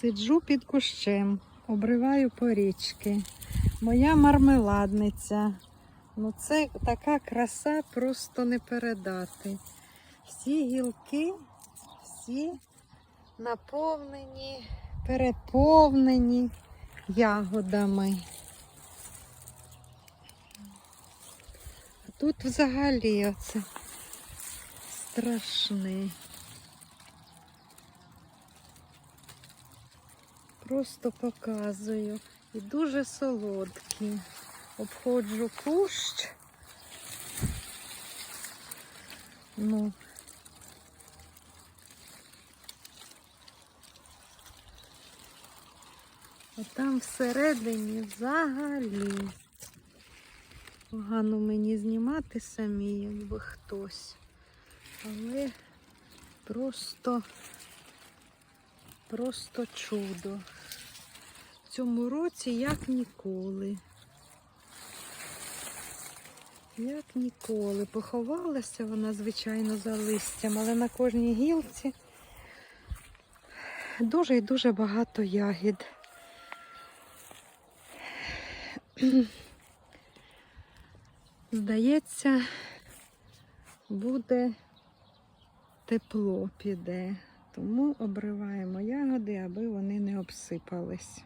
Сиджу під кущем, обриваю порічки. Моя мармеладниця. Ну це така краса просто не передати. Всі гілки, всі наповнені, переповнені ягодами. А тут взагалі оце страшне. Просто показую. І дуже солодкі. Обходжу кущ. Ну. А там всередині взагалі. Погано мені знімати самі, якби хтось. Але просто, просто чудо. В цьому році як ніколи. Як ніколи. Поховалася вона, звичайно, за листям, але на кожній гілці дуже і дуже багато ягід. Здається, буде тепло піде, тому обриваємо ягоди, аби вони не обсипались.